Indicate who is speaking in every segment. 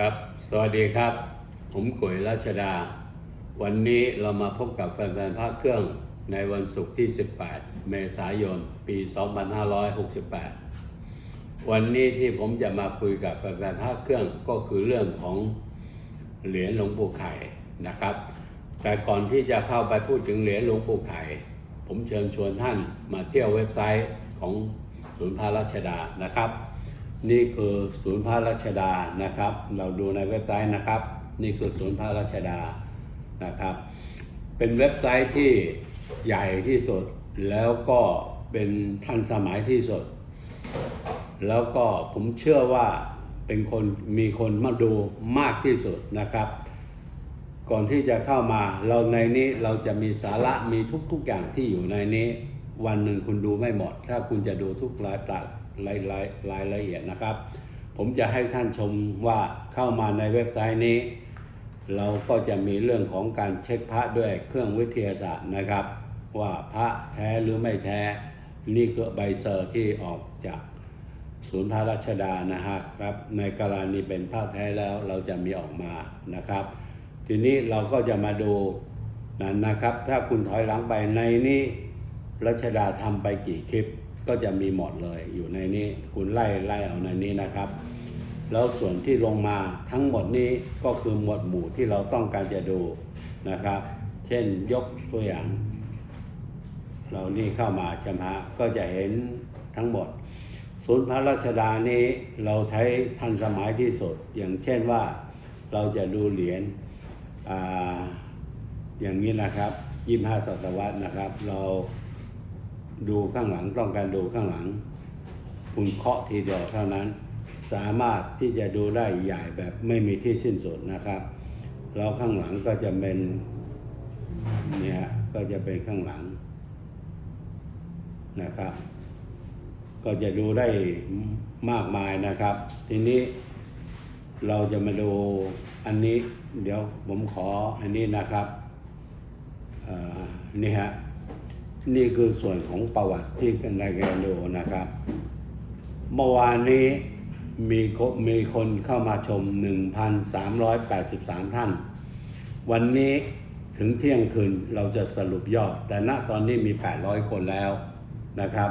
Speaker 1: ครับ สวัสดีครับ ผมกุยรัชดา วันนี้เรามาพบกับแฟนๆภาคเครื่องในวันศุกร์ที่ 18 เมษายน ปี 2568 วันนี้ที่ผมจะมาคุยกับแฟนๆภาคเครื่องก็คือเรื่องของเหรียญหลวงปู่ไข่นะครับ แต่ก่อนที่จะเข้าไปพูดถึงเหรียญหลวงปู่ไข่ ผมเชิญชวนท่านมาเที่ยวเว็บไซต์ของศูนย์พระรัชดานะครับ นี่คือศูนย์พระรัชดานะครับ เราดูในเว็บไซต์นะครับ นี่คือศูนย์พระรัชดานะครับ เป็นเว็บไซต์ที่ใหญ่ที่สุด แล้วก็เป็นทันสมัยที่สุด แล้วก็ผมเชื่อว่าเป็นคนมีคนมาดูมากที่สุดนะครับ ก่อนที่จะเข้ามาเราในนี้เราจะมีสาระมีทุกๆอย่างที่อยู่ในนี้ วันหนึ่งคุณดูไม่หมด ถ้าคุณจะดูทุกรายตัด รายรายรายละเอียดนะครับ ผมจะให้ท่านชมว่าเข้ามาในเว็บไซต์นี้ เราก็จะมีเรื่องของการเช็คพระด้วยเครื่องวิทยาศาสตร์นะครับ ว่าพระแท้หรือไม่แท้ นี่คือใบเซอร์ที่ออกจากศูนย์พระราชดานะฮะครับในกรณีเป็นผ้าแท้แล้วเราจะมีออกมานะครับ ทีนี้เราก็จะมาดูนั้นนะครับ ถ้าคุณถอยหลังไปในนี้รัชดาทำไปกี่คลิป ก็จะมีหมดเลยอยู่ในนี้คุณไล่ไล่เอาในนี้นะครับ แล้วส่วนที่ลงมาทั้งหมดนี้ก็คือหมวดหมู่ที่เราต้องการจะดูนะครับ เช่นยกตัวอย่าง เรานี่เข้ามาชมฮะก็จะเห็นทั้งหมด ศูนย์พระราชดานี้เราใช้ทันสมัยที่สุด อย่างเช่นว่าเราจะดูเหรียญออย่างนี้นะครับยี่ห้าศตวรรษนะครับ เรา ดูข้างหลังต้องการดูข้างหลัง คุณเคาะทีเดียวเท่านั้น สามารถที่จะดูได้ใหญ่แบบไม่มีที่สิ้นสุดนะครับ แล้วข้างหลังก็จะเป็นเนี่ยก็จะเป็นข้างหลังนะครับ ก็จะดูได้มากมายนะครับ ทีนี้เราจะมาดูอันนี้ เดี๋ยวผมขออันนี้นะครับนี่ฮะ นี่คือส่วนของประวัติที่กันได้กันดูนะครับ เมื่อวานนี้มีมีคนเข้ามาชม 1,383 ท่าน วันนี้ถึงเที่ยงคืนเราจะสรุปยอด แต่ณตอนนี้มี 800 คนแล้วนะครับ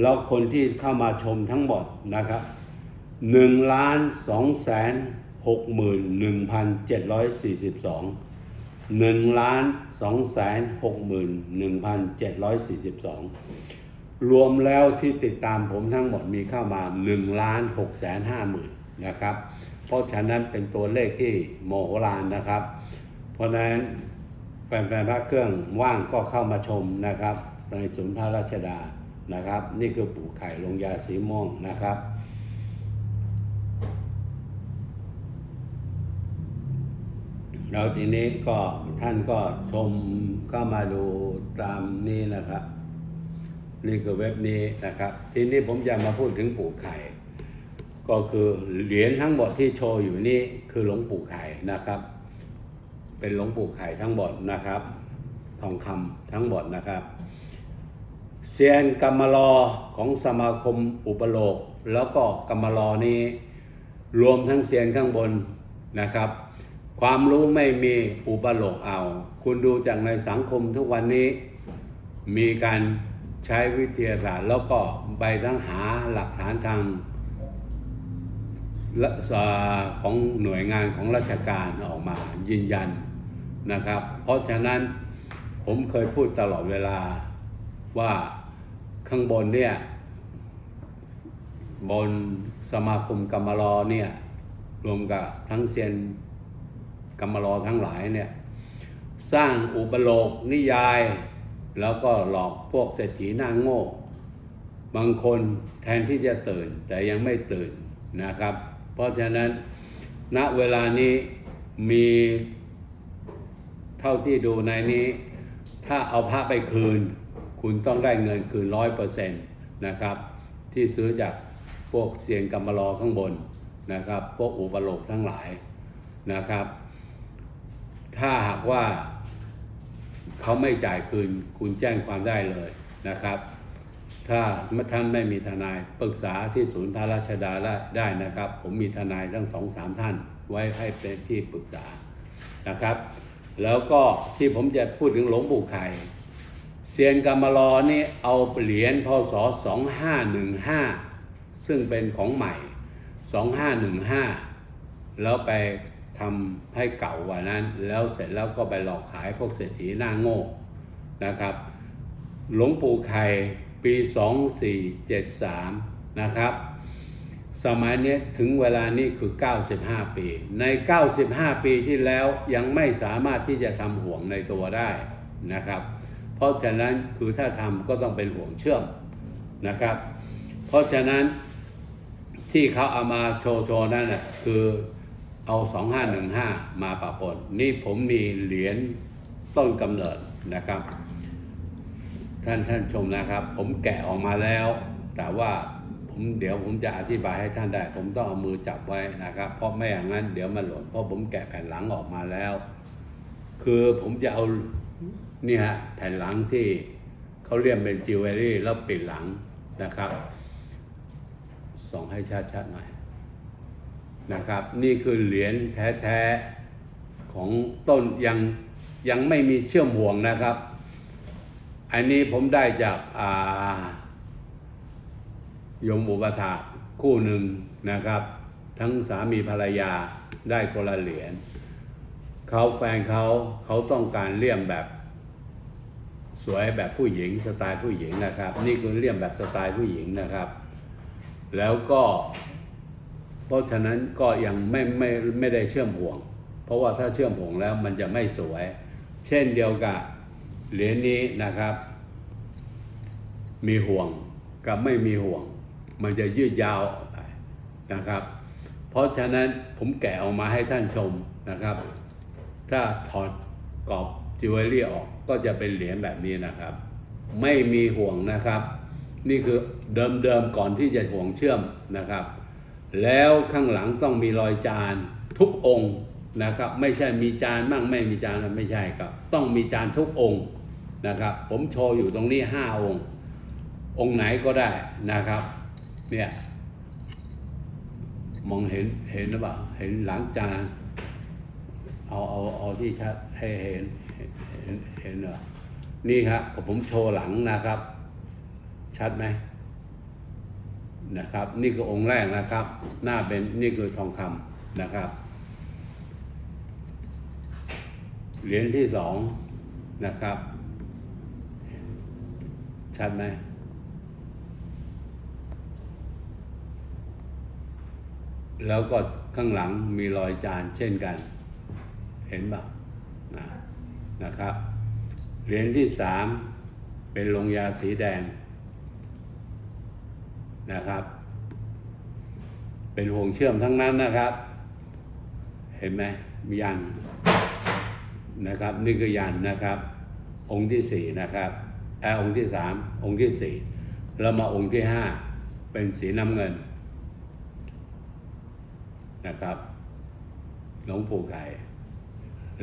Speaker 1: แล้วคนที่เข้ามาชมทั้งหมดนะครับ1ล้าน2แสน6หมื่น1,742 1ล้าน2แสน6หมื่น1,742 รวมแล้วที่ติดตามผมทั้งหมดมีเข้ามา1ล้าน6แสน5หมื่นนะครับ เพราะฉะนั้นเป็นตัวเลขที่โมโหลานนะครับ เพราะฉะนั้นแฟนๆพระเครื่องว่างก็เข้ามาชมนะครับ ในศูนย์พระราชดานะครับ นี่คือปู่ไข่ลงยาสีม่วงนะครับ แล้วทีนี้ก็ท่านก็ชมก็มาดูตามนี้นะครับ นี่คือเว็บนี้นะครับ ทีนี้ผมจะมาพูดถึงปู่ไข่ ก็คือเหรียญทั้งหมดที่โชว์อยู่นี่คือหลวงปู่ไข่นะครับ เป็นหลวงปู่ไข่ทั้งหมดนะครับ ทองคำทั้งหมดนะครับเซียนกรรมลอของสมาคมอุปโลก แล้วก็กรรมลอนี้ รวมทั้งเซียนข้างบนนะครับ ความรู้ไม่มีอุปโลกเอา คุณดูจากในสังคมทุกวันนี้ มีการใช้วิทยาศาสตร์ แล้วก็ไปทั้งหาหลักฐานทางของหน่วยงานของราชการออกมายืนยันนะครับ เพราะฉะนั้นผมเคยพูดตลอดเวลาว่าข้างบนเนี่ยบนสมาคมกรรมลอเนี่ยรวมกับทั้งเซียน กรรมลอทั้งหลายเนี่ยสร้างอุปโลกนิยาย แล้วก็หลอกพวกเศรษฐีหน้าโง่ บางคนแทนที่จะตื่นแต่ยังไม่ตื่นนะครับ เพราะฉะนั้นณเวลานี้มีเท่าที่ดูในนี้ ถ้าเอาพระไปคืน คุณต้องได้เงินคืนร้อยเปอร์เซ็นต์นะครับ ที่ซื้อจากพวกเซียนกรรมลอข้างบนนะครับ พวกอุปโลกทั้งหลายนะครับ ถ้าหากว่าเขาไม่จ่ายคืนคุณแจ้งความได้เลยนะครับ ถ้าท่านไม่มีทนายปรึกษาที่ศูนย์พระราชดาได้นะครับ ผมมีทนายทั้งสองสามท่านไว้ให้เป็นที่ปรึกษานะครับ แล้วก็ที่ผมจะพูดถึงหลวงปู่ไข่เซียนกรรมลอนี่เอาเหรียญพศ 2515 ซึ่งเป็นของใหม่ 2515 แล้วไป ทำให้เก่ากว่านั้น แล้วเสร็จแล้วก็ไปหลอกขายพวกเศรษฐีหน้าโง่นะครับ หลวงปู่ไข่ปี 2473 นะครับ สมัยนี้ถึงเวลานี้คือ 95 ปี ใน 95 ปีที่แล้วยังไม่สามารถที่จะทำห่วงในตัวได้นะครับ เพราะฉะนั้นคือถ้าทำก็ต้องเป็นห่วงเชื่อมนะครับ เพราะฉะนั้นที่เขาเอามาโชว์โชว์นั่นนะคือ เอา2515มาปะปนนี่ผมมีเหรียญต้นกำเนิดนะครับ ท่านท่านชมนะครับ ผมแกะออกมาแล้ว แต่ว่าผมเดี๋ยวผมจะอธิบายให้ท่านได้ ผมต้องเอามือจับไว้นะครับ เพราะไม่อย่างนั้นเดี๋ยวมันหล่นเพราะผมแกะแผ่นหลังออกมาแล้ว คือผมจะเอานี่ฮะแผ่นหลังที่เขาเรียกเป็นจิวเวลรี่แล้วปิดหลังนะครับ ส่องให้ชัดๆหน่อย นะครับ นี่คือเหรียญแท้ๆของต้นยังยังไม่มีเชื่อมห่วงนะครับ อันนี้ผมได้จากอ่ายมอุปถาคู่หนึ่งนะครับ ทั้งสามีภรรยาได้คนละเหรียญเขาแฟนเขาเขาต้องการเลี่ยมแบบสวยแบบผู้หญิงสไตล์ผู้หญิงนะครับ นี่คือเลี่ยมแบบสไตล์ผู้หญิงนะครับ แล้วก็ เพราะฉะนั้นก็ยังไม่ไม่ไม่ได้เชื่อมห่วง เพราะว่าถ้าเชื่อมห่วงแล้วมันจะไม่สวย เช่นเดียวกับเหรียญนี้นะครับ มีห่วงกับไม่มีห่วง มันจะยืดยาวไปนะครับ เพราะฉะนั้นผมแกะออกมาให้ท่านชมนะครับ ถ้าถอดกรอบจิวเวลรี่ออกก็จะเป็นเหรียญแบบนี้นะครับ ไม่มีห่วงนะครับ นี่คือเดิมๆก่อนที่จะห่วงเชื่อมนะครับ แล้วข้างหลังต้องมีรอยจานทุกองค์นะครับ ไม่ใช่มีจานมั่งไม่มีจานไม่ใช่ครับ ต้องมีจานทุกองค์นะครับ ผมโชว์อยู่ตรงนี้ห้าองค์ องค์ไหนก็ได้นะครับ เนี่ยมองเห็นเห็นหรือเปล่าเห็นหลังจานเอาเอาเอาที่ชัดให้เห็นเห็นเห็นเห็นเหรอนี่ครับผมโชว์หลังนะครับ ชัดไหม นะครับ นี่คือองค์แรกนะครับ หน้าเป็นนี่คือทองคำนะครับ เหรียญที่สองนะครับชัดไหมแล้วก็ข้างหลังมีรอยจานเช่นกัน เห็นปะนะนะครับ เหรียญที่สามเป็นลงยาสีแดง นะครับ เป็นห่วงเชื่อมทั้งนั้นนะครับ เห็นไหมมียันนะครับ นี่คือยันนะครับ องค์ที่สี่นะครับแออองค์ที่สามองค์ที่สี่แล้วมาองค์ที่ห้าเป็นสีน้ำเงินนะครับหลวงปู่ไก่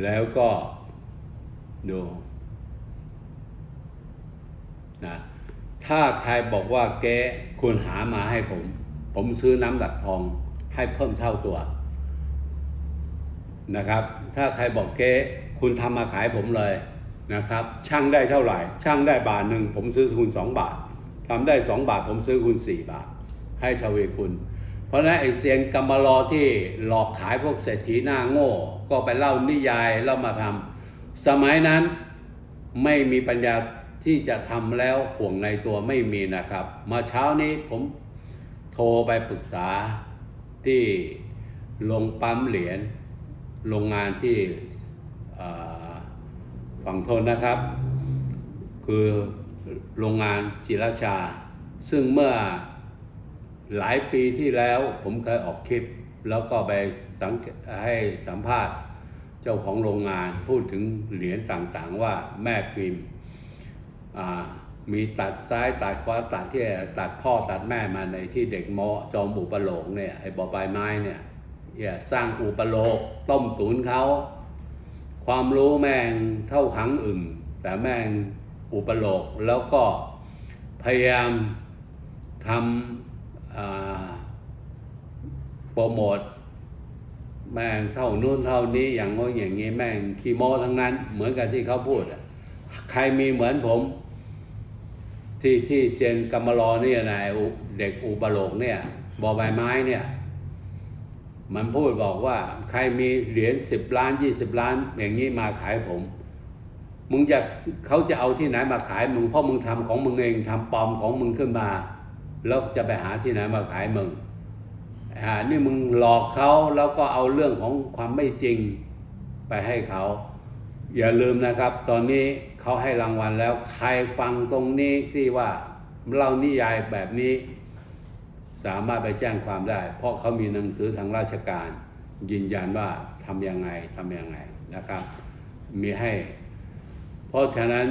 Speaker 1: แล้วก็ดูนะ ถ้าใครบอกว่าเก๊คุณหามาให้ผม ผมซื้อน้ำหลักทองให้เพิ่มเท่าตัว นะครับ ถ้าใครบอกเก๊คุณทำมาขายผมเลยนะครับ ช่างได้เท่าไหร่ ช่างได้บาทหนึ่งผมซื้อคุณสองบาททำได้สองบาท ผมซื้อคุณสี่บาท ให้ทวีคุณ เพราะนั้นไอเซียนกรรมลอที่หลอกขายพวกเศรษฐีหน้าโง่ ก็ไปเล่านิยายเล่ามาทำสมัยนั้นไม่มีปัญญา ที่จะทำแล้วห่วงในตัวไม่มีนะครับ มาเช้านี้ผมโทรไปปรึกษาที่ลงปั๊มเหรียญโรงงานที่ฝั่งทนนะครับ คือโรงงานจิรชา ซึ่งเมื่อหลายปีที่แล้วผมเคยออกคลิป แล้วก็ไปสังให้สัมภาษณ์เจ้าของโรงงานพูดถึงเหรียญต่างๆว่าแม่พิมพ์ มีตัดซ้ายตัดขวาตัดที่ตัดพ่อตัดแม่มาในที่เด็กมอจอมอุปโลกเนี่ยไอ้บอใบไม้เนี่ยเนี่ยสร้างอุปโลกต้มตุนเขาความรู้แม่งเท่าขังอึ่งแต่แม่งอุปโลกแล้วก็พยายามทำโปรโมทแม่งเท่านู้นเท่านี้อย่างโน้อย่างนี้แม่งคีโมทั้งนั้น เหมือนกับที่เขาพูดอะใครมีเหมือนผม ที่ที่เซียนกำมารอเนี่ยนายเด็กอุปโลกเนี่ยบอใบไม้เนี่ยมันพูดบอกว่าใครมีเหรียญสิบล้านยี่สิบล้าน อย่างนี้มาขายผม มึงจะเขาจะเอาที่ไหนมาขายมึงเพราะมึงทำของมึงเองทำปลอมของมึงขึ้นมา แล้วจะไปหาที่ไหนมาขายมึงอ่านี่มึงหลอกเขาแล้วก็เอาเรื่องของความไม่จริงไปให้เขา อย่าลืมนะครับ ตอนนี้ เขาให้รางวัลแล้วใครฟังตรงนี้ที่ว่าเล่านิยายแบบนี้ สามารถไปแจ้งความได้ เพราะเขามีหนังสือทางราชการ ยืนยันว่าทำยังไงทำยังไงนะครับ มีให้ เพราะฉะนั้น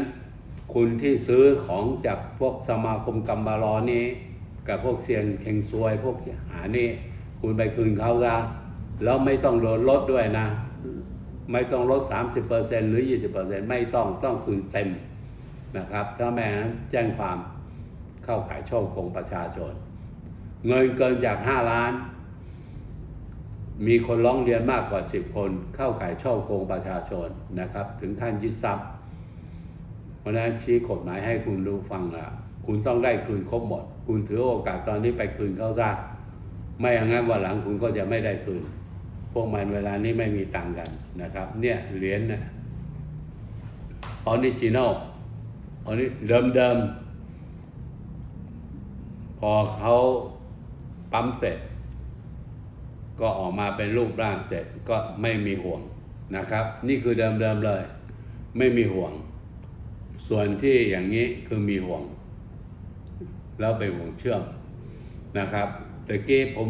Speaker 1: คุณที่ซื้อของจากพวกสมาคมกัมบารอนี้ กับพวกเซียนเข่งซวยพวกหานี่ คุณไปคืนเขาซะแล้วไม่ต้องโดนลดด้วยนะ ไม่ต้องลด 30%หรือ 20%ไม่ต้องต้องคืนเต็มนะครับ ถ้าแม้แจ้งความเข้าขายช่อโกงประชาชน เงินเกินจาก 5 ล้าน มีคนร้องเรียนมากกว่า 10 คน เข้าขายช่อโกงประชาชนนะครับ ถึงขั้นยึดทรัพย์เพราะฉะนั้นชี้กฎหมายให้คุณรู้ฟังละคุณต้องได้คืนครบหมด คุณถือโอกาสตอนนี้ไปคืนเขาซะไม่อย่างนั้นวันหลังคุณก็จะไม่ได้คืน พวกมันเวลานี้ไม่มีตังกันนะครับ เนี่ยเหรียญนะออริจินอลออริเดิมเดิมพอเขาปั๊มเสร็จ ก็ออกมาเป็นรูปร่างเสร็จก็ไม่มีห่วงนะครับ นี่คือเดิมๆเลย ไม่มีห่วง ส่วนที่อย่างนี้คือมีห่วง แล้วไปห่วงเชื่อมนะครับแต่กี้ผม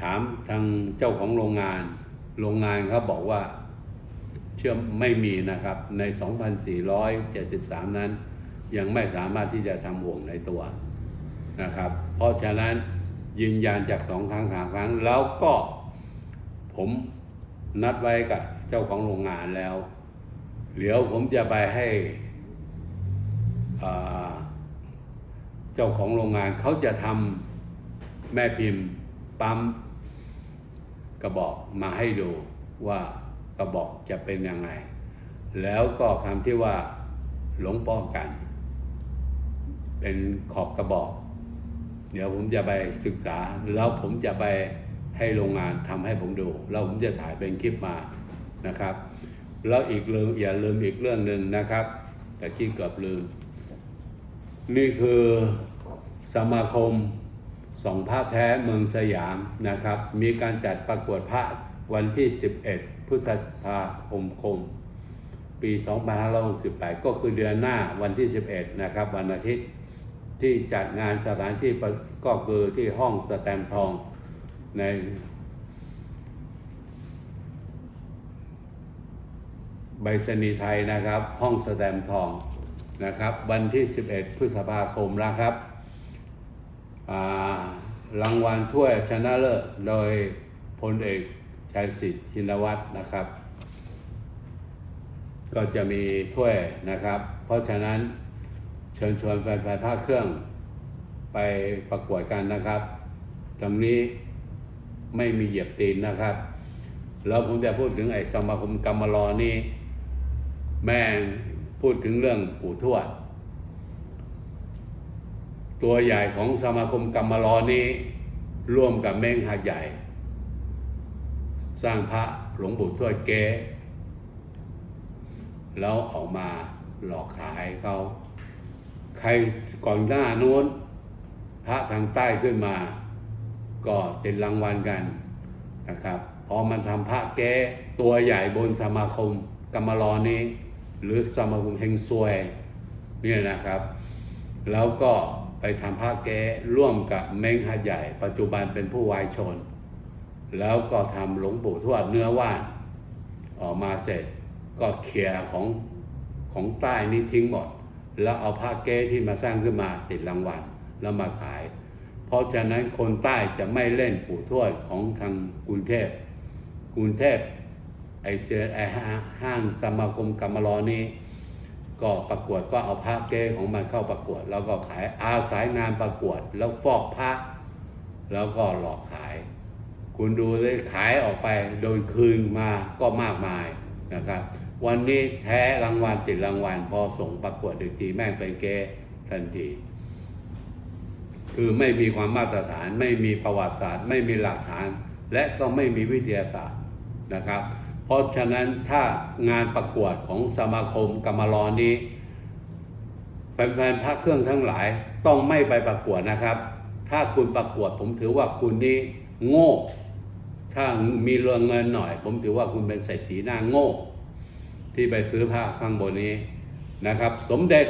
Speaker 1: ถามทางเจ้าของโรงงาน โรงงานเขาบอกว่าเชื่อมไม่มีนะครับ ใน 2473 นั้น ยังไม่สามารถที่จะทำห่วงในตัวนะครับ เพราะฉะนั้นยืนยันจากสองครั้งสามครั้ง แล้วก็ผมนัดไว้กับเจ้าของโรงงานแล้วเดี๋ยวผมจะไปให้เจ้าของโรงงานเขาจะทำแม่พิมพ์ปั๊ม กระบอกมาให้ดูว่ากระบอกจะเป็นยังไง แล้วก็คำที่ว่าหลงป้องกัน เป็นขอบกระบอก เดี๋ยวผมจะไปศึกษา แล้วผมจะไปให้โรงงานทำให้ผมดู แล้วผมจะถ่ายเป็นคลิปมานะครับ แล้วอีกลืมอย่าลืมอีกเรื่องหนึ่งนะครับ แต่ที่เกือบลืม นี่คือสมาคม สองพระแท้เมืองสยามนะครับ มีการจัดประกวดพระวันที่ 11 พฤษภาคมคม ปี 2568 ก็คือเดือนหน้าวันที่ 11 นะครับวันอาทิตย์ที่จัดงานสถานที่ก็คือที่ห้องสแตมทองในใบสนีไทยนะครับ ห้องสแตมทองนะครับ วันที่ 11 พฤษภาคมนะครับ รางวัลถ้วยชนะเลิศโดยพลเอกชัยสิทธิ์ชินวัตรนะครับ ก็จะมีถ้วยนะครับ เพราะฉะนั้นเชิญชวนแฟนๆภาคเครื่องไปประกวดกันนะครับตรงนี้ไม่มีเหยียบตีนนะครับ แล้วผมจะพูดถึงไอ้สมาคมกรรมารอนี่แม่งพูดถึงเรื่องปู่ทวด ตัวใหญ่ของสมาคมกรรมารอนี้ ร่วมกับเม้งหัดใหญ่ สร้างพระหลวงปู่ทวดเก๊แล้วออกมาหลอกขายเขาใครก่อนหน้านู้น พระทางใต้ขึ้นมา ก็ติดรางวัลกันนะครับ พอมันทำพระแก้ตัวใหญ่บนสมาคมกรรมารอนี้ หรือสมาคมเฮงซวยเนี่ยนะครับ แล้วก็ ไปทำพระแก้ร่วมกับเม้งหัดใหญ่ ปัจจุบันเป็นผู้วายชน แล้วก็ทำหลวงปู่ทวดเนื้อว่านออกมาเสร็จ ก็เคลียร์ของของใต้นี้ทิ้งหมด แล้วเอาผ้าเก้ที่มาสร้างขึ้นมาติดรางวัลแล้วมาขาย เพราะฉะนั้นคนใต้จะไม่เล่นปู่ทวดของทางกรุงเทพกรุงเทพไอเซียไอห้างสมาคมกรรมรอนี้ ก็ประกวดก็เอาพระเก้ของมันเข้าประกวด แล้วก็ขายอาศัยงานประกวด แล้วฟอกพระแล้วก็หลอกขาย คุณดูเลยขายออกไปโดยคืนมาก็มากมายนะครับ วันนี้แท้รางวัลติดรางวัลพอส่งประกวดอีกทีแม่งเป็นเก้ทันทีคือไม่มีความมาตรฐานไม่มีประวัติศาสตร์ ไม่มีหลักฐาน และก็ไม่มีวิทยาศาสตร์นะครับ เพราะฉะนั้นถ้างานประกวดของสมาคมกรรมรอนี้แฟนๆพระเครื่องทั้งหลายต้องไม่ไปประกวดนะครับ ถ้าคุณประกวดผมถือว่าคุณนี่โง่ ถ้ามีเรื่องเงินหน่อย ผมถือว่าคุณเป็นเศรษฐีหน้าโง่ ที่ไปซื้อผ้าข้างบนนี้นะครับ สมเด็จ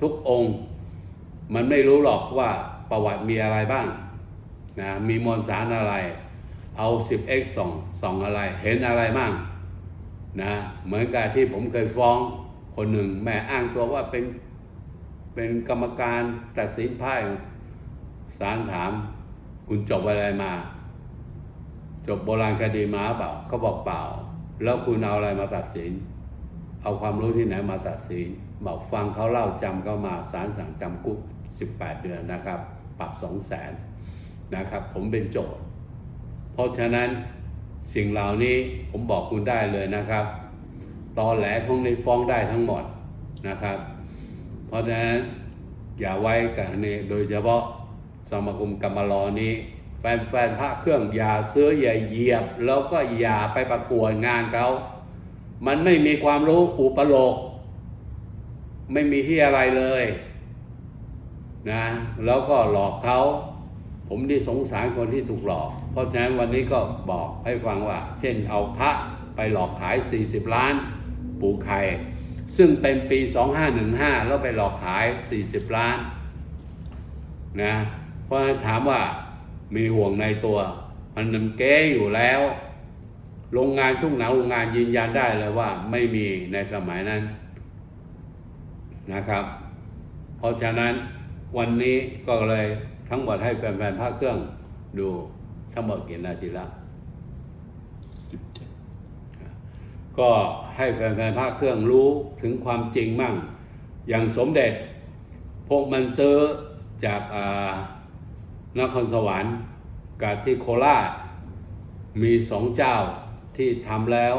Speaker 1: ทุกองค์ มันไม่รู้หรอกว่าประวัติมีอะไรบ้างนะมีมวลสารอะไร เอา 10x ส่องส่องอะไร เห็นอะไรบ้างนะเหมือนกับที่ผมเคยฟ้องคนหนึ่งแม่อ้างตัวว่าเป็นเป็นกรรมการตัดสินไพ่ศาลถาม คุณจบอะไรมา จบโบราณคดีมาเปล่าเขาบอกเปล่า แล้วคุณเอาอะไรมาตัดสิน เอาความรู้ที่ไหนมาตัดสิน บอกฟังเขาเล่าจำเขามาสารสั่งจำคุก18 เดือนนะครับ ปรับ 2 0 0แสนนะครับ ผมเป็นโจทย์ เพราะฉะนั้นสิ่งเหล่านี้ผมบอกคุณได้เลยนะครับ ตอนแหลพวกนี้ฟ้องได้ทั้งหมดนะครับ เพราะฉะนั้นอย่าไว้กับนี้โดยเฉพาะสมาคมกรรมรอนี้ แฟนๆพระเครื่องอย่าซื้ออย่าเหยียบ แล้วก็อย่าไปประกวดงานเขา มันไม่มีความรู้อุปโลก ไม่มีที่อะไรเลยนะแล้วก็หลอกเขา ผมที่สงสารคนที่ถูกหลอก เพราะฉะนั้นวันนี้ก็บอกให้ฟังว่า เช่นเอาพระไปหลอกขาย 40 ล้าน ปูไข่ซึ่งเป็นปี 2515 แล้วไปหลอกขาย 40 ล้านนะเพราะฉะนั้นถามว่ามีห่วงในตัว มันมันเก้อยู่แล้ว โรงงานทุกหนาโรงงานยืนยันได้เลยว่าไม่มีในสมัยนั้นนะครับ เพราะฉะนั้นวันนี้ก็เลย ทั้งหมดให้แฟนๆภาคเครื่องดูทั้งหมดกี่นาทีละก็ให้แฟนๆภาคเครื่องรู้ถึงความจริงมั่ง อย่างสมเด็จ พวกมันซื้อจากอ่านครสวรรค์กับที่โคราช มีสองเจ้าที่ทำแล้ว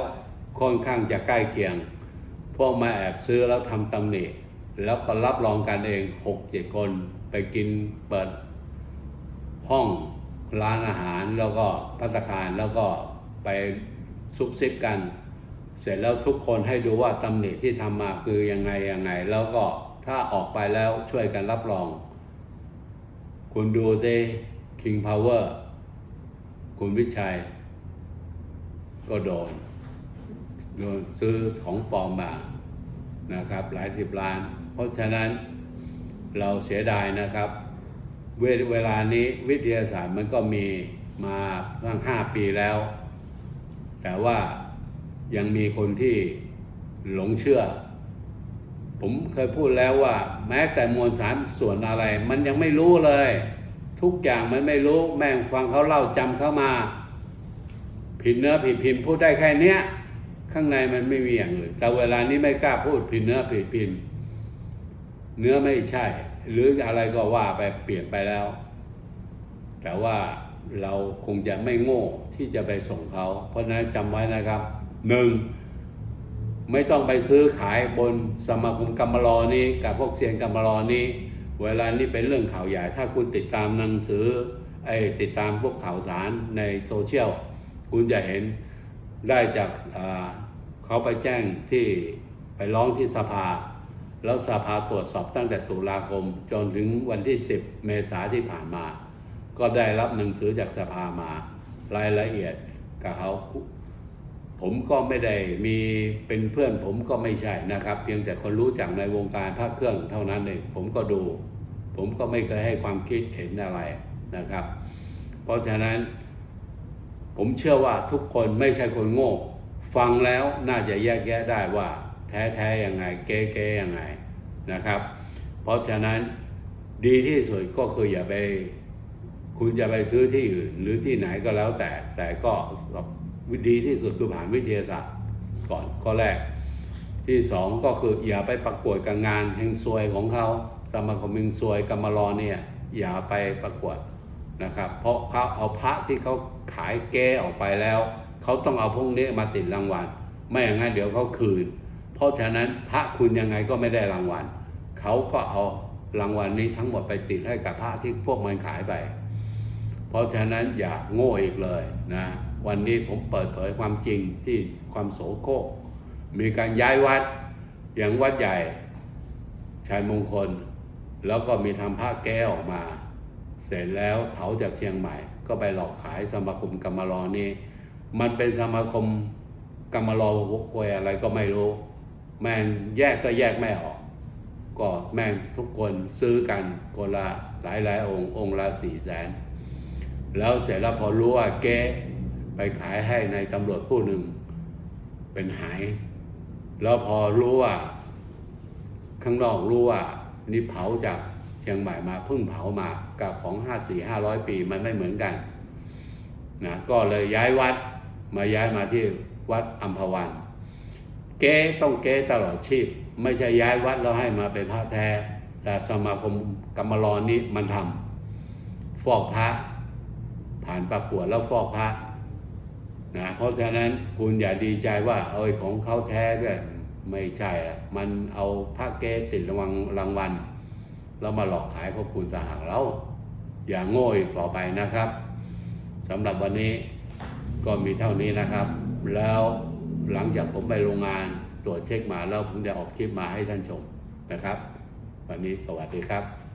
Speaker 1: ค่อนข้างจะใกล้เคียง พวกมาแอบซื้อแล้วทำตำหนิ แล้วก็รับรองกันเองหกเจ็ดคนไปกินเปิด ห้องร้านอาหารแล้วก็พัตตาคารแล้วก็ไปซุบซิบกัน เสร็จแล้วทุกคนให้ดูว่าตำหนิที่ทำมาคือยังไงยังไง แล้วก็ถ้าออกไปแล้วช่วยกันรับรอง คุณดูสิ King Power คุณวิชัย ก็โดน โดนซื้อของปลอมมานะครับ หลายสิบล้าน เพราะฉะนั้นเราเสียดายนะครับ เวลานี้วิทยาศาสตร์มันก็มีมาตั้งห้าปีแล้ว แต่ว่ายังมีคนที่หลงเชื่อ ผมเคยพูดแล้วว่า แม้แต่มวลสารส่วนอะไร มันยังไม่รู้เลย ทุกอย่างมันไม่รู้แม่งฟังเขาเล่าจำเข้ามา ผิดเนื้อผิดพิมพ์พูดได้แค่เนี้ย ข้างในมันไม่มีอย่างอื่นแต่เวลานี้ไม่กล้าพูดผิดเนื้อผิดพิมพ์เนื้อไม่ใช่ หรืออะไรก็ว่าไปเปลี่ยนไปแล้ว แต่ว่าเราคงจะไม่โง่ที่จะไปส่งเขา เพราะนั้นจำไว้นะครับหนึ่งไม่ต้องไปซื้อขายบนสมาคมกรรมรอนี้กับพวกเซียนกรรมรอนี้ เวลานี้เป็นเรื่องข่าวใหญ่ ถ้าคุณติดตามหนังสือไอ้ติดตามพวกข่าวสารในโซเชียล คุณจะเห็นได้จากเขาไปแจ้งที่ไปร้องที่สภา แล้วสภาตรวจสอบตั้งแต่ตุลาคม จนถึงวันที่ 10 เมษาที่ผ่านมา ก็ได้รับหนังสือจากสภามารายละเอียดกับเขาผมก็ไม่ได้มีเป็นเพื่อนผมก็ไม่ใช่นะครับ เพียงแต่คนรู้จักในวงการภาคเครื่องเท่านั้นเองผมก็ดู ผมก็ไม่เคยให้ความคิดเห็นอะไรนะครับ เพราะฉะนั้นผมเชื่อว่าทุกคนไม่ใช่คนโง่ ฟังแล้วน่าจะแยกแยะได้ว่า แท้แท้ๆยังไงเก๊เก๊ๆยังไงนะครับ เพราะฉะนั้นดีที่สุดก็คืออย่าไป คุณจะไปซื้อที่อื่น หรือที่ไหนก็แล้วแต่ แต่ก็ดีที่สุดคือผ่านวิทยาศาสตร์ก่อนข้อแรก ที่สองก็คืออย่าไปประกวดกับงานเฮงซวยของเขาสมาคมเฮงซวยกรรมรอเนี่ยอย่าไปประกวดนะครับ เพราะเขาเอาพระที่เขาขายแก้ออกไปแล้ว เขาต้องเอาพวกนี้มาติดรางวัล ไม่อย่างนั้นเดี๋ยวเขาคืน เพราะฉะนั้นพระคุณยังไงก็ไม่ได้รางวัลเขาก็เอารางวัลนี้ทั้งหมดไปติดให้กับพระที่พวกมันขายไป เพราะฉะนั้นอย่าโง่อีกเลยนะ วันนี้ผมเปิดเผยความจริงที่ความโสโครกมีการย้ายวัดอย่างวัดใหญ่ชัยมงคล แล้วก็มีทำผ้าแก้วออกมา เสร็จแล้วเผาจากเชียงใหม่ ก็ไปหลอกขายสมาคมกรรมรอนี่มันเป็นสมาคมกรรมรอวกวยอะไรก็ไม่รู้ แม่งแยกก็แยกไม่ออก ก็แม่งทุกคนซื้อกันคนละหลายหลายองค์องค์ละสี่แสนแล้วเสร็จแล้วพอรู้ว่าเก๊ไปขายให้ในตำรวจผู้หนึ่งเป็นหาย แล้วพอรู้ว่า ข้างนอกรู้ว่านี่เผาจากเชียงใหม่มาเพิ่งเผามากับของห้าสี่ห้าร้อยปีมันไม่เหมือนกันนะก็เลยย้ายวัดมาย้ายมาที่วัดอัมพวัน เก๊ต้องเก๊ตลอดชีพ ไม่ใช่ย้ายวัดแล้วให้มาเป็นพระแท้ แต่สมาคมกรรมรอนี้มันทำฟอกพระ ผ่านประกวดแล้วฟอกพระนะเพราะฉะนั้นคุณอย่าดีใจว่าเอ้ยของเขาแท้ด้วยไม่ใช่อะมันเอาพระเกติดรางวัลรางวัลแล้วมาหลอกขายพวกคุณต่างหากเราอย่าโง่อีกต่อไปนะครับสำหรับวันนี้ก็มีเท่านี้นะครับ แล้ว หลังจากผมไปโรงงานตรวจเช็คมาแล้วผมจะออกคลิปมาให้ท่านชมนะครับ วันนี้สวัสดีครับ